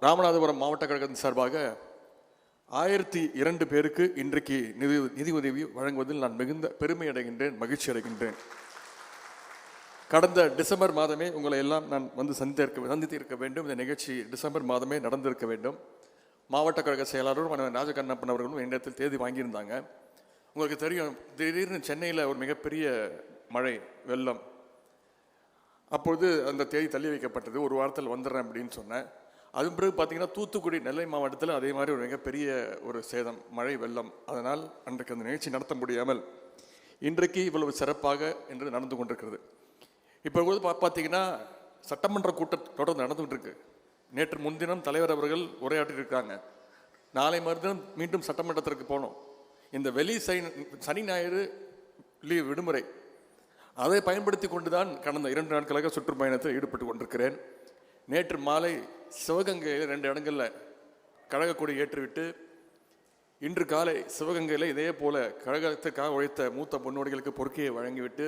ராமநாதபுரம் மாவட்ட கழகத்தின் சார்பாக ஆயிரத்தி இரண்டு பேருக்கு இன்றைக்கு நிதி நிதி உதவி வழங்குவதில் நான் மிகுந்த பெருமை அடைகின்றேன் மகிழ்ச்சி அடைகின்றேன். கடந்த டிசம்பர் மாதமே உங்களை எல்லாம் நான் வந்து சந்தித்திருக்க சந்தித்திருக்க வேண்டும். இந்த நிகழ்ச்சி டிசம்பர் மாதமே நடந்திருக்க வேண்டும். மாவட்ட கழக செயலாளரும் மன்னன் ராஜகண்ணப்பன் அவர்களும் என்னிடத்தில் தேதி வாங்கியிருந்தாங்க. உங்களுக்கு தெரியும் திடீர்னு சென்னையில் ஒரு மிகப்பெரிய மழை வெள்ளம். அப்பொழுது அந்த தேதி தள்ளி வைக்கப்பட்டது. ஒரு வாரத்தில் வந்துடுறேன் அப்படின்னு சொன்னேன். அதன் பிறகு பார்த்தீங்கன்னா தூத்துக்குடி நெல்லை மாவட்டத்தில் அதே மாதிரி ஒரு மிகப்பெரிய ஒரு சேதம் மழை வெள்ளம். அதனால் அன்றைக்கு அந்த நிகழ்ச்சி நடத்த முடியாமல் இன்றைக்கு இவ்வளவு சிறப்பாக என்று நடந்து கொண்டிருக்கிறது. இப்போ கூட பா பார்த்தீங்கன்னா சட்டமன்ற கூட்டம் தொடர்ந்து நடந்துகிட்டு இருக்கு நேற்று முன்தினம் தலைவர் அவர்கள் உரையாற்றியிருக்காங்க நாளை மறுதினம் மீண்டும் சட்டமன்றத்திற்கு போனோம் இந்த வெளி சனி சனி ஞாயிறு லீவ் விடுமுறை. அதை பயன்படுத்தி கொண்டு தான் கடந்த இரண்டு நாட்களாக சுற்றுப்பயணத்தில் ஈடுபட்டு கொண்டிருக்கிறேன். நேற்று மாலை சிவகங்கையில் ரெண்டு இடங்களில் கழகக்குடி ஏற்றுவிட்டு இன்று காலை சிவகங்கையில் இதே போல கழகத்துக்காக உழைத்த மூத்த முன்னோடிகளுக்கு பொறுக்கையை வழங்கிவிட்டு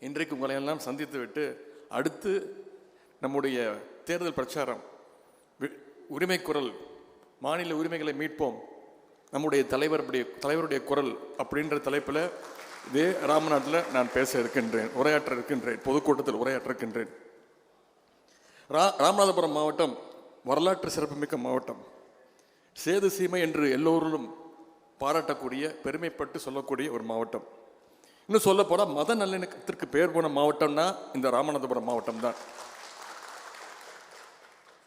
இன்றைக்கு உங்களையெல்லாம் சந்தித்து விட்டு அடுத்து நம்முடைய தேர்தல் பிரச்சாரம் வி- உரிமை குரல் மாநில உரிமைகளை மீட்போம் நம்முடைய தலைவருடைய தலைவருடைய குரல் அப்படின்ற தலைப்பில் இதே ராமநாட்டில் நான் பேச இருக்கின்றேன் உரையாற்ற இருக்கின்றேன் பொதுக்கூட்டத்தில் உரையாற்ற இருக்கின்றேன். ரா ராமநாதபுரம் மாவட்டம் வரலாற்று சிறப்புமிக்க மாவட்டம். சேது சீமை என்று எல்லோரும் பாராட்டக்கூடிய பெருமைப்பட்டு சொல்லக்கூடிய ஒரு மாவட்டம். இன்னும் சொல்ல போனால் மத நல்லிணக்கத்திற்கு பெயர் போன மாவட்டம்னா இந்த ராமநாதபுரம் மாவட்டம் தான்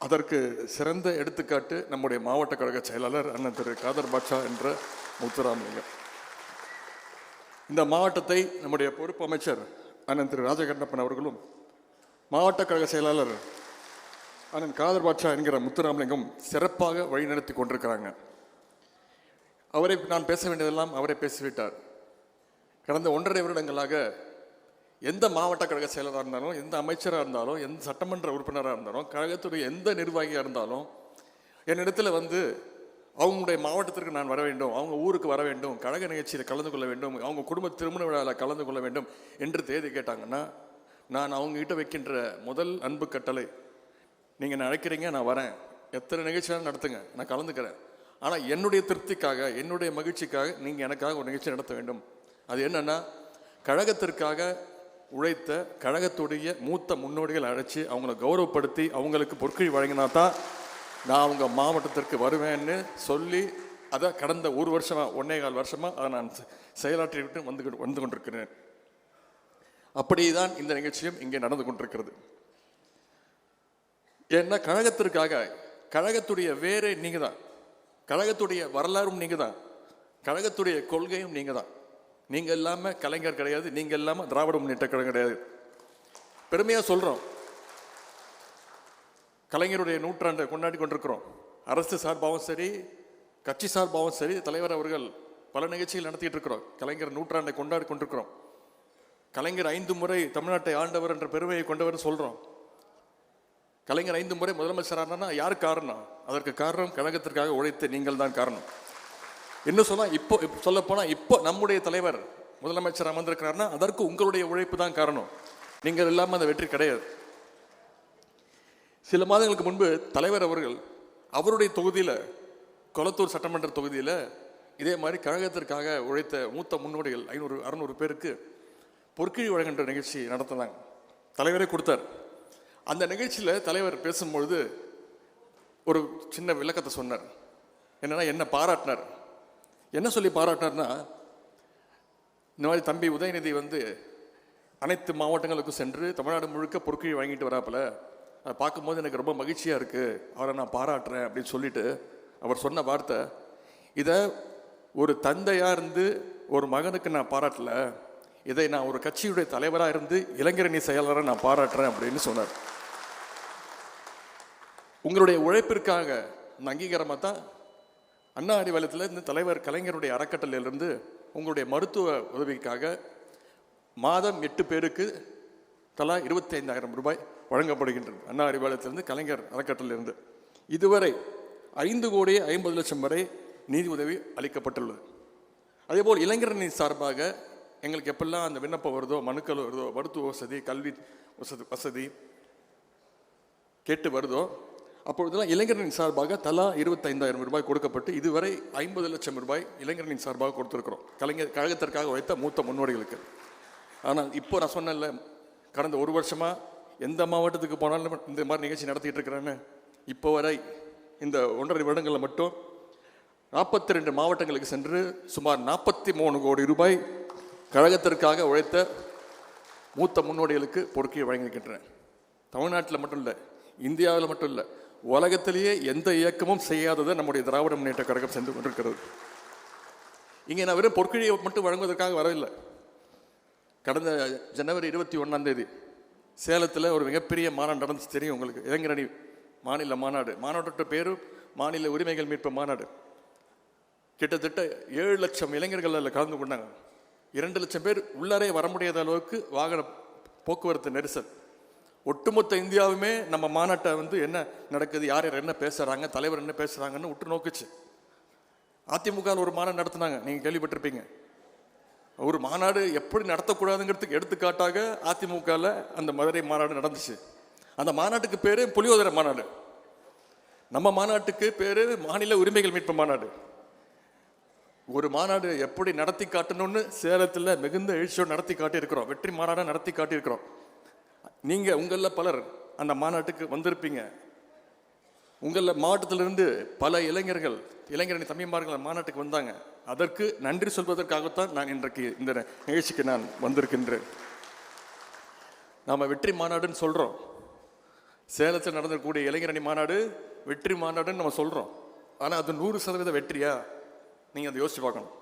அதற்கு சிறந்த எடுத்துக்காட்டு நம்முடைய மாவட்ட கழக செயலாளர் அண்ணன் திரு காதர் பாட்சா என்ற முத்துராமலிங்கம். இந்த மாவட்டத்தை நம்முடைய பொறுப்பு அமைச்சர் அண்ணன் திரு ராஜகண்ணப்பன் அவர்களும் மாவட்ட கழக செயலாளர் அண்ணன் காதர் பாட்சா என்கிற முத்துராமலிங்கம் சிறப்பாக வழிநடத்தி கொண்டிருக்கிறாங்க. அவரை நான் பேச வேண்டியதெல்லாம் அவரை பேசிவிட்டார். கடந்த ஒன்றரை வருடங்களாக எந்த மாவட்ட கழக செயலராக இருந்தாலும் எந்த அமைச்சராக இருந்தாலும் எந்த சட்டமன்ற உறுப்பினராக இருந்தாலும் கழகத்துடைய எந்த நிர்வாகியாக இருந்தாலும் என்னிடத்தில் வந்து அவங்களுடைய மாவட்டத்திற்கு நான் வர வேண்டும் அவங்க ஊருக்கு வர வேண்டும் கழக நிகழ்ச்சியில் கலந்து கொள்ள வேண்டும் அவங்க குடும்ப திருமண விழாவில் கலந்து கொள்ள வேண்டும் என்று தேதி கேட்டாங்கன்னா நான் அவங்ககிட்ட வைக்கின்ற முதல் அன்பு கட்டளை நீங்கள் நினைக்கிறீங்க நான் வரேன். எத்தனை நிகழ்ச்சியாலும் நடத்துங்க. நான் கலந்துக்கிறேன். ஆனால் என்னுடைய திருப்திக்காக என்னுடைய மகிழ்ச்சிக்காக நீங்கள் எனக்காக ஒரு நிகழ்ச்சி நடத்த வேண்டும். அது என்னென்னா கழகத்திற்காக உழைத்த கழகத்துடைய மூத்த முன்னோடிகள் அழைச்சி அவங்கள கௌரவப்படுத்தி அவங்களுக்கு பொற்கழி வழங்கினா தான் நான் அவங்க மாவட்டத்திற்கு வருவேன்னு சொல்லி அதை கடந்த ஒரு வருஷமாக ஒன்னே கால் வருஷமாக அதை நான் செ- செயலாற்றிவிட்டு வந்து வந்து கொண்டிருக்கிறேன். அப்படிதான் இந்த நிகழ்ச்சியும் இங்கே நடந்து கொண்டிருக்கிறது. ஏன்னா கழகத்திற்காக? கழகத்துடைய வேரே நீங்கள் தான் கழகத்துடைய வரலாறும் நீங்கள் தான் கழகத்துடைய கொள்கையும் நீங்கள் தான் நீங்கள் இல்லாமல் கலைஞர் கிடையாது நீங்கள் இல்லாமல் திராவிட முன்னேற்ற கழகம் கிடையாது. பெருமையாக சொல்கிறோம் கலைஞருடைய நூற்றாண்டை கொண்டாடி கொண்டிருக்கிறோம். அரசு சார்பாகவும் சரி கட்சி சார்பாகவும் சரி தலைவர் அவர்கள் பல நிகழ்ச்சிகள் நடத்திட்டு இருக்கிறோம். கலைஞர் நூற்றாண்டை கொண்டாடி கொண்டிருக்கிறோம். கலைஞர் ஐந்து முறை தமிழ்நாட்டை ஆண்டவர் என்ற பெருமையை கொண்டவர் சொல்கிறோம் கலைஞர் ஐந்து முறை முதலமைச்சரானா யார் காரணம்? அதற்கு காரணம் கழகத்திற்காக உழைத்த நீங்கள் தான் காரணம். இன்னும் சொன்னால் இப்போ சொல்ல இப்போ நம்முடைய தலைவர் முதலமைச்சர் அமர்ந்திருக்கிறார்னா அதற்கு உங்களுடைய உழைப்பு தான் காரணம். நீங்கள் இல்லாமல் அந்த வெற்றி கிடையாது. சில மாதங்களுக்கு முன்பு தலைவர் அவர்கள் அவருடைய தொகுதியில் கொளத்தூர் சட்டமன்ற தொகுதியில் இதே மாதிரி கழகத்திற்காக உழைத்த மூத்த முன்னோடிகள் ஐநூறு அறுநூறு பேருக்கு பொற்கிழி வழங்குகின்ற நிகழ்ச்சி நடத்தினாங்க. தலைவரே கொடுத்தார். அந்த நிகழ்ச்சியில் தலைவர் பேசும்பொழுது ஒரு சின்ன விளக்கத்தை சொன்னார். என்னென்னா என்ன பாராட்டினார். என்ன சொல்லி பாராட்டினார்னா இந்த மாதிரி தம்பி உதயநிதி வந்து அனைத்து மாவட்டங்களுக்கும் சென்று தமிழ்நாடு முழுக்க பொற்கிழி வாங்கிட்டு வராப்புல. அதை பார்க்கும்போது எனக்கு ரொம்ப மகிழ்ச்சியாக இருக்குது அவரை நான் பாராட்டுறேன் அப்படின்னு சொல்லிட்டு அவர் சொன்ன வார்த்தை இதை ஒரு தந்தையாக இருந்து ஒரு மகனுக்கு நான் பாராட்டல. இதை நான் ஒரு கட்சியுடைய தலைவராக இருந்து இளைஞரணி செயலராக நான் பாராட்டுறேன் அப்படின்னு சொன்னார். உங்களுடைய உழைப்பிற்காக இந்த அங்கீகாரமாக தான் அண்ணா அறிவாலயத்தில் இந்த தலைவர் கலைஞருடைய அறக்கட்டளையிலிருந்து உங்களுடைய மருத்துவ உதவிக்காக மாதம் எட்டு பேருக்கு தலா இருபத்தி ஐந்தாயிரம் ரூபாய் வழங்கப்படுகின்றது. அண்ணா அறிவாலயத்திலிருந்து கலைஞர் அறக்கட்டளையிலிருந்து. இதுவரை ஐந்து கோடி ஐம்பது லட்சம் வரை நிதி உதவி அளிக்கப்பட்டுள்ளது. அதேபோல் இளைஞரணி சார்பாக எங்களுக்கு எப்பெல்லாம் அந்த விண்ணப்பம் வருதோ மனுக்கள் வருதோ மருத்துவ வசதி கல்வி வசதி வசதி கேட்டு வருதோ அப்பொழுதெல்லாம் இளைஞரின் சார்பாக தலா இருபத்தைந்தாயிரம் ரூபாய் கொடுக்கப்பட்டு இதுவரை ஐம்பது லட்சம் ரூபாய் இளைஞரின் சார்பாக கொடுத்துருக்குறோம். கலைஞர் கழகத்திற்காக வைத்த மூத்த முன்னோடிகளுக்கு. ஆனால் இப்போ நான் சொன்னேன்ல கடந்த ஒரு வருஷமாக எந்த மாவட்டத்துக்கு போனாலும் இந்த மாதிரி நிகழ்ச்சி நடத்திட்டு இருக்கிறேன்னு. இப்போ வரை இந்த ஒன்றரை வருடங்களில் மட்டும் நாற்பத்தி ரெண்டு மாவட்டங்களுக்கு சென்று சுமார் நாற்பத்தி மூணு கோடி ரூபாய் கழகத்திற்காக உழைத்த மூத்த முன்னோடிகளுக்கு பொறுக்கை வழங்கியிருக்கின்றன. தமிழ்நாட்டில் மட்டும் இல்லை இந்தியாவில் மட்டும் இல்லை உலகத்திலேயே எந்த இயக்கமும் செய்யாததை நம்முடைய திராவிட முன்னேற்ற கழகம் சென்று கொண்டிருக்கிறது. இங்கே நான் வெறும் பொற்கிழியை மட்டும் வழங்குவதற்காக வரவில்லை. கடந்த ஜனவரி இருபத்தி ஒன்றாம் தேதி சேலத்தில் ஒரு மிகப்பெரிய மாநாடு நடந்துச்சு. தெரியும் உங்களுக்கு. இளைஞரணி மாநில மாநாடு. மாநாட்டோட பேர் மாநில உரிமைகள் மீட்பு மாநாடு. கிட்டத்தட்ட ஏழு லட்சம் இளைஞர்கள் அதில் கலந்து கொண்டாங்க. இரண்டு லட்சம் பேர் உள்ளாரே வர முடியாத அளவுக்கு வாகன போக்குவரத்து நெரிசல். ஒட்டுமொத்த இந்தியாவுமே நம்ம மாநாட்டை வந்து என்ன நடக்குது யார் யார் என்ன பேசுகிறாங்க தலைவர் என்ன பேசுகிறாங்கன்னு உற்று நோக்குச்சு. அதிமுக ஒரு மாநாடு நடத்தினாங்க. நீங்கள் கேள்விப்பட்டிருப்பீங்க. ஒரு மாநாடு எப்படி நடத்தக்கூடாதுங்கிறதுக்கு எடுத்துக்காட்டாக அதிமுகவில் அந்த மதுரை மாநாடு நடந்துச்சு. அந்த மாநாட்டுக்கு பேர் புலியோதர மாநாடு. நம்ம மாநாட்டுக்கு பேர் மாநில உரிமைகள் மீட்பு மாநாடு. ஒரு மாநாடு எப்படி நடத்தி காட்டணும்னு சேலத்தில் மிகுந்த எழுச்சியோடு நடத்தி காட்டியிருக்கிறோம். வெற்றி மாநாடாக நடத்தி காட்டியிருக்கிறோம். நீங்கள் உங்களில் பலர் அந்த மாநாட்டுக்கு வந்திருப்பீங்க. உங்களில் மாவட்டத்திலிருந்து பல இளைஞர்கள் இளைஞரணி தம்பிமார்கள் மாநாட்டுக்கு வந்தாங்க. அதற்கு நன்றி சொல்வதற்காகத்தான் நான் இன்றைக்கு இந்த நிகழ்ச்சிக்கு நான் வந்திருக்கின்றேன். நாம் வெற்றி மாநாடுன்னு சொல்கிறோம் சேலத்தில் நடந்திருக்கக்கூடிய இளைஞரணி மாநாடு வெற்றி மாநாடுன்னு நம்ம சொல்கிறோம் ஆனால் அது நூறு சதவீத வெற்றியா? நீங்கள் அதை யோசிச்சு பார்க்கணும்.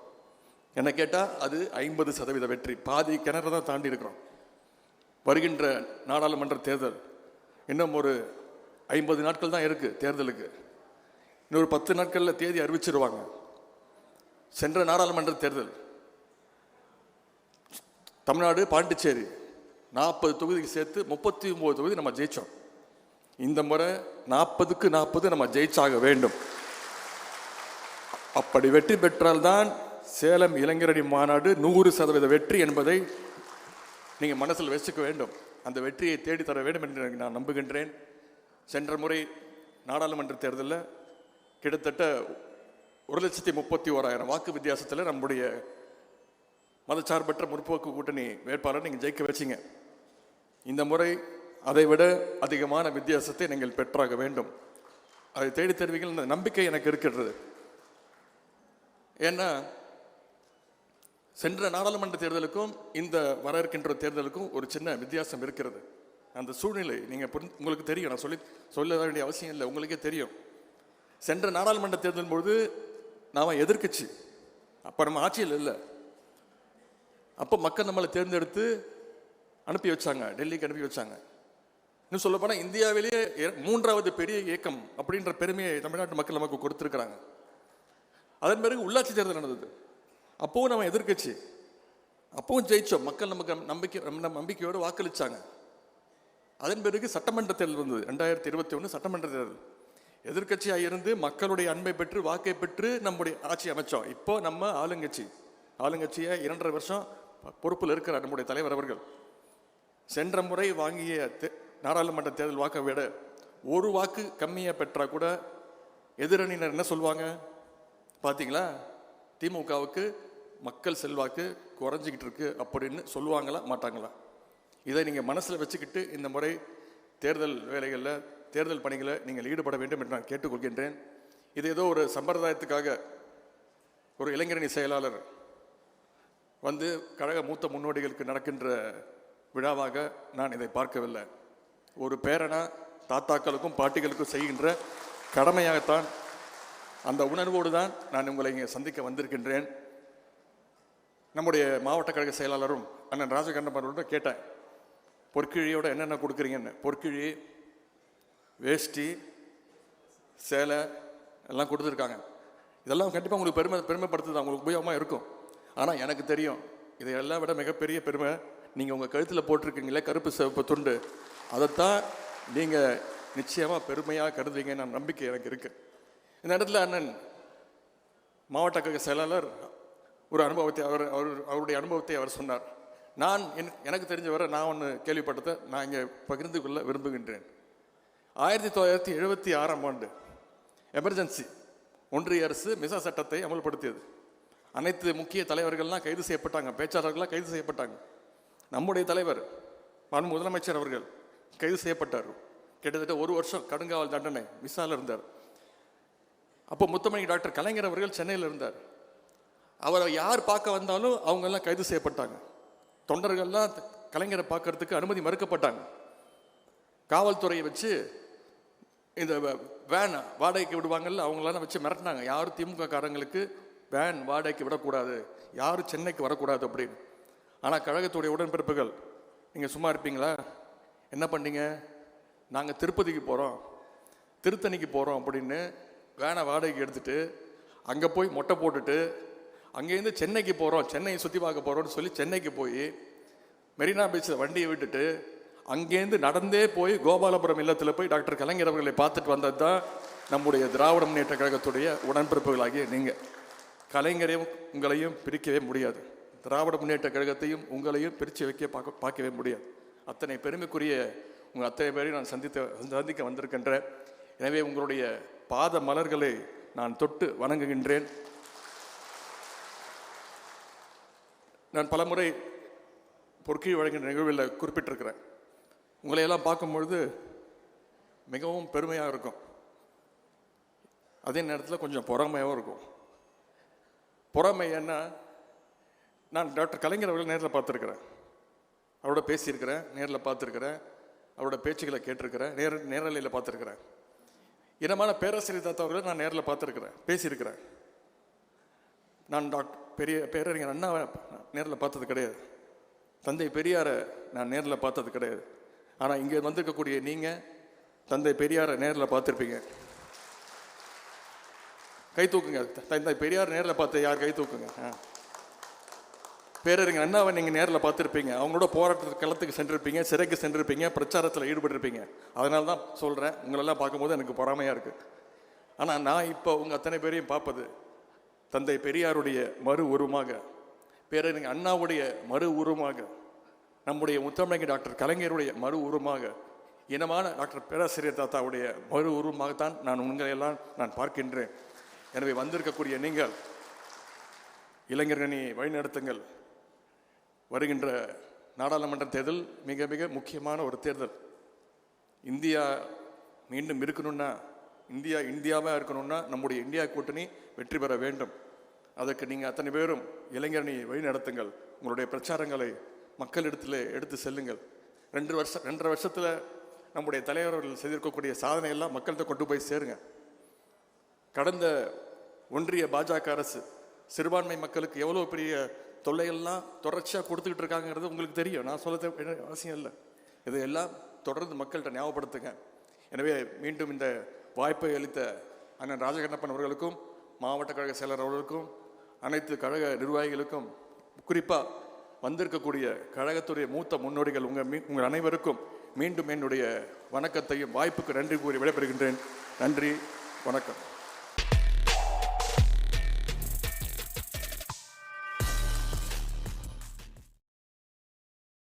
என்ன கேட்டால் அது ஐம்பது சதவீத வெற்றி. பாதி கிணறு தான் தாண்டி இருக்கிறோம். வருகின்ற நாடாளுமன்ற தேர்தல். இன்னும் ஒரு ஐம்பது நாட்கள் தான் இருக்குது தேர்தலுக்கு. இன்னொரு பத்து நாட்களில் தேதி அறிவிச்சிருவாங்க. சென்ற நாடாளுமன்ற தேர்தல். தமிழ்நாடு பாண்டிச்சேரி நாற்பது தொகுதிக்கு சேர்த்து முப்பத்தி ஒம்பது தொகுதி நம்ம ஜெயிச்சோம். இந்த முறை நாற்பதுக்கு நாற்பது நம்ம ஜெயிச்சாக வேண்டும். அப்படி வெற்றி பெற்றால்தான் சேலம் இளைஞரணி மாநாடு நூறு சதவீத வெற்றி என்பதை நீங்கள் மனசில் வச்சுக்க வேண்டும். அந்த வெற்றியை தேடி தர வேண்டும் என்று நான் நம்புகின்றேன். சென்ற முறை நாடாளுமன்ற தேர்தலில் கிட்டத்தட்ட ஒரு லட்சத்தி முப்பத்தி ஓராயிரம் வாக்கு வித்தியாசத்தில் நம்முடைய மதச்சார்பற்ற முற்போக்கு கூட்டணி வேட்பாளர் நீங்கள் ஜெயிக்க வச்சீங்க. இந்த முறை அதை விட அதிகமான வித்தியாசத்தை நீங்கள் பெற்றாக வேண்டும். அதை தேடி தருவீங்கள் நம்பிக்கை எனக்கு இருக்கிறது. ஏன்னா சென்ற நாடாளுமன்ற தேர்தலுக்கும் இந்த வர இருக்கின்ற தேர்தலுக்கும் ஒரு சின்ன வித்தியாசம் இருக்கிறது. அந்த சூழ்நிலை நீங்கள் புரிந்து உங்களுக்கு தெரியும். நான் சொல்லி சொல்ல வேண்டிய அவசியம் இல்லை. உங்களுக்கே தெரியும். சென்ற நாடாளுமன்ற தேர்தல் பொழுது நாம் எதிர்க்கட்சி அப்போ நம்ம ஆட்சியில் இல்லை. அப்போ மக்கள் நம்மளை தேர்ந்தெடுத்து அனுப்பி வச்சாங்க. டெல்லிக்கு அனுப்பி வச்சாங்க. இன்னும் சொல்லப்போனால் இந்தியாவிலேயே மூன்றாவது பெரிய இயக்கம் அப்படின்ற பெருமையை தமிழ்நாட்டு மக்கள் நமக்கு கொடுத்துருக்குறாங்க. அதன் பிறகு உள்ளாட்சி தேர்தல் நடந்தது. அப்பவும் நம்ம எதிர்க்கட்சி. அப்பவும் ஜெயிச்சோம். மக்கள் நமக்கு நம்பிக்கை நம்ம நம்பிக்கையோடு வாக்களிச்சாங்க. அதன் பிறகு சட்டமன்ற தேர்தல் வந்தது. ரெண்டாயிரத்தி இருபத்தி ஒன்று சட்டமன்ற தேர்தல். எதிர்க்கட்சியாக இருந்து மக்களுடைய அன்பை பெற்று வாக்கை பெற்று நம்முடைய ஆட்சி அமைச்சோம். இப்போ நம்ம ஆளுங்கட்சி. ஆளுங்கட்சியை இரண்டரை வருஷம் பொறுப்பில் இருக்கிறார் நம்முடைய தலைவர் அவர்கள். சென்ற முறை வாங்கிய நாடாளுமன்ற தேர்தல் வாக்கை விட ஒரு வாக்கு கம்மியாக பெற்றால் கூட எதிரணியினர் என்ன சொல்லுவாங்க பார்த்தீங்களா திமுகவுக்கு மக்கள் செல்வாக்கு குறைஞ்சிக்கிட்டு இருக்குது அப்படின்னு சொல்லுவாங்களா மாட்டாங்களா? இதை நீங்கள் மனசில் வச்சுக்கிட்டு இந்த முறை தேர்தல் வேலைகளில் தேர்தல் பணிகளை நீங்கள் ஈடுபட வேண்டும் என்று நான் கேட்டுக்கொள்கின்றேன். இது ஏதோ ஒரு சம்பிரதாயத்துக்காக ஒரு இளைஞரணி செயலாளர் வந்து கழக மூத்த முன்னோடிகளுக்கு நடக்கின்ற விழாவாக நான் இதை பார்க்கவில்லை. ஒரு பேரனா தாத்தாக்களுக்கும் பாட்டிகளுக்கும் செய்கின்ற கடமையாகத்தான் அந்த உணர்வோடு தான் நான் உங்களை இங்கே சந்திக்க வந்திருக்கின்றேன். நம்முடைய மாவட்ட கழக செயலாளரும் அண்ணன் ராஜகண்டம் கேட்டேன். பொற்கிழியோட என்னென்ன கொடுக்குறீங்கன்னு. பொற்கிழி வேஷ்டி சேலை எல்லாம் கொடுத்துருக்காங்க. இதெல்லாம் கண்டிப்பாக உங்களுக்கு பெருமை பெருமைப்படுத்துது உங்களுக்கு உபயோகமாக இருக்கும். ஆனால் எனக்கு தெரியும் இதையெல்லாம் விட மிகப்பெரிய பெருமை நீங்கள் உங்கள் கழுத்தில் போட்டிருக்கீங்களே கருப்பு சிவப்பு துண்டு. அதைத்தான் நீங்கள் நிச்சயமாக பெருமையாக கருதுவீங்கன்னு நம்பிக்கை எனக்கு இருக்குது இந்த இடத்துல அண்ணன் மாவட்ட கழக செயலாளர் ஒரு அனுபவத்தை அவர் அவர் அவருடைய அனுபவத்தை அவர் சொன்னார். நான் என் எனக்கு தெரிஞ்ச வரை நான் ஒன்று கேள்விப்பட்டதை நான் இங்கே பகிர்ந்து கொள்ள விரும்புகின்றேன். ஆயிரத்தி தொள்ளாயிரத்தி எழுபத்தி ஆறாம் ஆண்டு எமர்ஜென்சி ஒன்றிய அரசு மிசா சட்டத்தை அமல்படுத்தியது. அனைத்து முக்கிய தலைவர்கள்லாம் கைது செய்யப்பட்டாங்க பேச்சாளர்கள்லாம் கைது செய்யப்பட்டாங்க. நம்முடைய தலைவர் மாண்பு முதலமைச்சர் அவர்கள் கைது செய்யப்பட்டார். கிட்டத்தட்ட ஒரு வருஷம் கடுங்காவல் தண்டனை மிசாவில் இருந்தார். அப்போ முத்தமணி டாக்டர் கலைஞர் அவர்கள் சென்னையில் இருந்தார். அவரை யார் பார்க்க வந்தாலும் அவங்கெல்லாம் கைது செய்யப்பட்டாங்க. தொண்டர்கள்லாம் கலைஞரை பார்க்கறதுக்கு அனுமதி மறுக்கப்பட்டாங்க. காவல்துறையை வச்சு இந்த வேன் வாடகைக்கு விடுவாங்கல்ல அவங்களெல்லாம் வச்சு மிரட்டினாங்க. யாரும் திமுக காரங்களுக்கு வேன் வாடகைக்கு விடக்கூடாது யாரும் சென்னைக்கு வரக்கூடாது அப்படின்னு. ஆனால் கழகத்துடைய உடன்பிறப்புகள் நீங்கள் சும்மா இருப்பீங்களா? என்ன பண்ணீங்க? நாங்கள் திருப்பதிக்கு போகிறோம் திருத்தணிக்கு போகிறோம் அப்படின்னு வேனை வாடகைக்கு எடுத்துகிட்டு அங்கே போய் மொட்டை போட்டுட்டு அங்கேருந்து சென்னைக்கு போகிறோம் சென்னையை சுற்றி பார்க்க போகிறோம்னு சொல்லி சென்னைக்கு போய் மெரினா பீச்சில் வண்டியை விட்டுட்டு அங்கேருந்து நடந்தே போய் கோபாலபுரம் இல்லத்தில் போய் டாக்டர் கலைஞர் அவர்களை பார்த்துட்டு வந்தது தான் நம்முடைய திராவிட முன்னேற்ற கழகத்துடைய உடன்பிறப்புகளாகிய நீங்கள் கலைஞரையும் உங்களையும் பிரிக்கவே முடியாது. திராவிட முன்னேற்ற கழகத்தையும் உங்களையும் பிரித்து வைக்க பார்க்க பார்க்கவே முடியாது. அத்தனை பெருமைக்குரிய உங்கள் அத்தனை பேரையும் நான் சந்தித்த சந்திக்க வந்திருக்கின்ற எனவே உங்களுடைய பாத மலர்களை நான் தொட்டு வணங்குகின்றேன். நான் பலமுறை பொற்கி வழங்கின நிகழ்வில் குறிப்பிட்டிருக்கிறேன். உங்களையெல்லாம் பார்க்கும்பொழுது மிகவும் பெருமையாக இருக்கும். அதே நேரத்தில் கொஞ்சம் பொறாமையாகவும் இருக்கும். பொறாமை என்ன நான் டாக்டர் கலைஞர் அவர்கள் நேரில் பார்த்துருக்குறேன். அவரோட பேசியிருக்கிறேன் நேரில் பார்த்துருக்குறேன். அவரோட பேச்சுகளை கேட்டிருக்கிறேன் நேர நேரலையில் பார்த்துருக்குறேன். இனமான பேராசிரியர் தாத்தா அவர்களை நான் நேரில் பார்த்துருக்குறேன் பேசியிருக்கிறேன். நான் டாக்டர் பெரிய பேரறிஞர் அண்ணாவை நேரில் பார்த்தது கிடையாது. தந்தை பெரியாரை நான் நேரில் பார்த்தது கிடையாது. ஆனால் இங்கே வந்திருக்கக்கூடிய நீங்கள் தந்தை பெரியாரை நேரில் பார்த்துருப்பீங்க. கை தூக்குங்க. தந்தை பெரியார் நேரில் பார்த்து யார் கை தூக்குங்க? ஆ. பேரறிஞர் அண்ணாவை நீங்கள் நேரில் பார்த்துருப்பீங்க. அவங்களோட போராட்டத்துக்கு களத்துக்கு சென்றிருப்பீங்க சிறைக்கு சென்றிருப்பீங்க பிரச்சாரத்தில் ஈடுபட்டிருப்பீங்க. அதனால தான் சொல்கிறேன் உங்களெல்லாம் பார்க்கும்போது எனக்கு பொறாமையாக இருக்குது ஆனால் நான் இப்போ உங்கள் அத்தனை பேரையும் பார்ப்பது தந்தை பெரியாருடைய மறு உருவமாக பேரறிஞர் அண்ணாவுடைய மறு உருவமாக நம்முடைய முத்தமிழங்க டாக்டர் கலைஞருடைய மறு உருவமாக இனமான டாக்டர் பேராசிரியர் தாத்தாவுடைய மறு உருவமாகத்தான் நான் உங்களையெல்லாம் நான் பார்க்கின்றேன். எனவே வந்திருக்கக்கூடிய நீங்கள் இளைஞர்களை வழிநடத்துங்கள். வருகின்ற நாடாளுமன்ற தேர்தல் மிக மிக முக்கியமான ஒரு தேர்தல். இந்தியா மீண்டும் இருக்கணும்னா இந்தியா இந்தியாவாக இருக்கணும்னா நம்முடைய இந்தியா கூட்டணி வெற்றி பெற வேண்டும். அதற்கு நீங்கள் அத்தனை பேரும் இளைஞரணி வழி நடத்துங்கள். உங்களுடைய பிரச்சாரங்களை மக்களிடத்தில் எடுத்து செல்லுங்கள். ரெண்டு வருஷம் ரெண்டரை வருஷத்தில் நம்முடைய தலைவர்கள் செய்திருக்கக்கூடிய சாதனையெல்லாம் மக்கள்கிட்ட கொண்டு போய் சேருங்க. கடந்த ஒன்றிய பாஜக அரசு சிறுபான்மை மக்களுக்கு எவ்வளோ பெரிய தொல்லையெல்லாம் தொடர்ச்சியாக கொடுத்துக்கிட்டு இருக்காங்கிறது உங்களுக்கு தெரியும். நான் சொல்ல அவசியம் இல்லை. இதையெல்லாம் தொடர்ந்து மக்கள்கிட்ட ஞாபகப்படுத்துங்க. எனவே மீண்டும் இந்த வாய்ப்பை அளித்த அண்ணன் ராஜகண்ணப்பன் அவர்களுக்கும் மாவட்ட கழக செயலர் அவர்களுக்கும் அனைத்து கழக நிர்வாகிகளுக்கும் குறிப்பாக வந்திருக்கக்கூடிய கழகத்துடைய மூத்த முன்னோடிகள் உங்கள் மீ உங்கள் அனைவருக்கும் மீண்டும் என்னுடைய வணக்கத்தையும் வாய்ப்புக்கு நன்றி கூறி விடைபெறுகின்றேன். நன்றி வணக்கம்.